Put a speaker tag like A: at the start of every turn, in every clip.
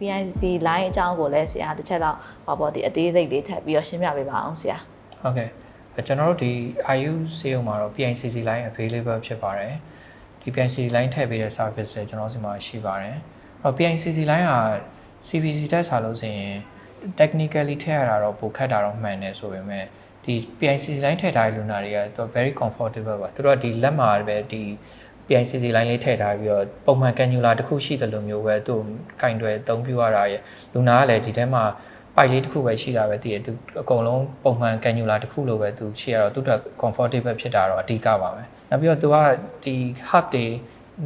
A: PIC line အကြောင်းကိုလည်းဆရာတစ်ချက်တော့ဟောပေါ့ဒီအသေးစိတ်လေးထပ်ပြီးတော့ရှင်းပြပေးပါအောင်ဆရာ
B: ဟုတ်ကဲ့အဲကျွန်တော်တို့ဒီ IU စေးုံမှာတော့ PICC line available ဖြစ်ပါတယ်ဒီ PICC line ထည့်ပေးတဲ့ service တွေကျွန်တော်စီမှာရှိပါတယ်အဲ့တော့ PICC line က CVC တက်စားလို့ဆိုရင် technically ထည့်ရတာတော့ပိုခက်တာတော့မှန်တယ်ဆိုပေမဲ့ဒီ PICC line ထည့်ထားတဲ့လူနာတွေကသူ very comfortable ပါသူတို့ကဒီလက်မှာပဲဒီ PICC line လေးထည့်ထားပြီးတော့ပုံမှန် cannula တစ်ခုရှိတယ်လို့မျိုးပဲသူကင်တွယ်အသုံးပြုရတာရဲ့လူနာကလည်းဒီထဲမှာပိုက်လေးတစ်ခုပဲရှိတာပဲတည်ရသူအကုန်လုံးပုံမှန် cannula တစ်ခုလိုပဲသူရှိရတော့သူ့အတွက် comfortable ဖြစ်တာတော့အဓိကပါပဲနောက်ပြီးတော့သူကဒီ hub တွေ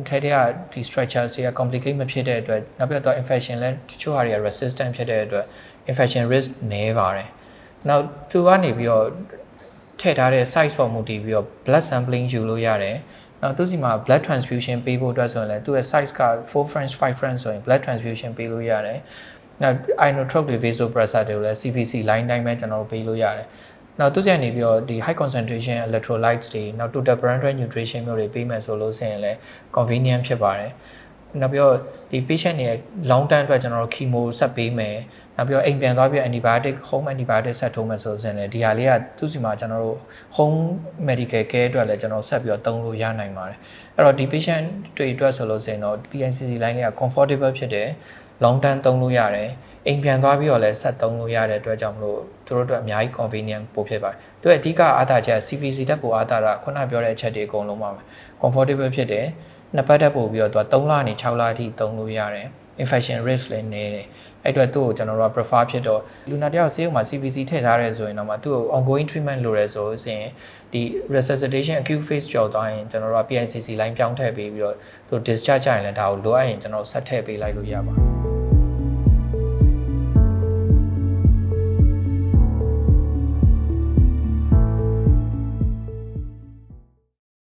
B: ထဲထဲကဒီ structure တွေက complicate မဖြစ်တဲ့အတွက်နောက်ပြီးတော့ infection လည်းတချို့ဟာတွေက resistant ဖြစ်တဲ့အတွက် infection risk နည်းပါတယ်နောက်သူကနေပြီးတော့ထည့်ထားတဲ့ size ပေါ်မူတည်ပြီးတော့ blood sampling ယူလို့ရတယ် နောက်သူစီမှာ blood transfusion ပေးဖို့အတွက်ဆိုရင်လည်းသူ့ရဲ့ size က4 French 5 French ဆိုရင် blood transfusion ပေးလို့ရတယ်နောက် inotrope တွေ vasopressor တွေကိုလည်း CVC line တိုင်းပဲကျွန်တော်တို့ပေးလို့ရတယ်နောက်သူစီကနေပြီးတော့ဒီ high concentration electrolytes တွေနောက် total parenteral nutrition မျိုးတွေပေးမယ်ဆိုလို့ဆိုရင်လည်း convenient ဖြစ်ပါတယ် နောက်ပြီးတော့ဒီ patient တွေ long term အတွက်ကျွန်တော်တို့ chemo ဆက်ပေးမယ်နောက်ပြီးတော့အိမ်ပြန်သွားပြီး antibiotic home antibiotic ဆက်ထိုးမယ်ဆိုရင်လည်းဒီဟာလေးကသူ့စီမှာကျွန်တော်တို့ home medical care အတွက်လည်းကျွန်တော်ဆက်ပြီးတော့သုံးလို့ရနိုင်ပါတယ်အဲ့တော့ဒီ patient တွေအတွက်ဆိုလို့ဆိုရင်တော့ PNCC line လေးက comfortable ဖြစ်တယ် long term သုံးလို့ရတယ်အိမ်ပြန်သွားပြီးတော့လည်းဆက်သုံးလို့ရတဲ့အတွက်ကြောင့်မလို့သူတို့အတွက်အများကြီး convenient ပိုဖြစ်ပါတယ်သူအဓိကအားသာချက် CVC တက်ပိုအားသာတာခုနပြောတဲ့အချက်တွေအကုန်လုံးပါပဲ comfortable ဖြစ်တယ် နှစ်ပတ်တက်ပို့ပြီးတော့သူက3လနေ6လအထိသုံးလို့ရတယ် infection risk လည်းနည်းတယ်အဲ့အတွက်သူ့ကိုကျွန်တော်တို့က prefer ဖြစ်တော့လူနာတယောက်ဆေးရုံမှာ CVC ထည့်ထားရဲဆိုရင်တော့မှသူ့ကို ongoing treatment လိုရဲဆိုရင်ဒီ resuscitation acute phase ကြော်သွားရင်ကျွန်တော်တို့က PNCC line ပြောင်းထည့်ပေးပြီးတော့သူ discharge ကြရင်လည်းဒါကိုလိုအပ်ရင်ကျွန်တော်ဆက်ထည့်ပေးလိုက်လို့ရပါတယ်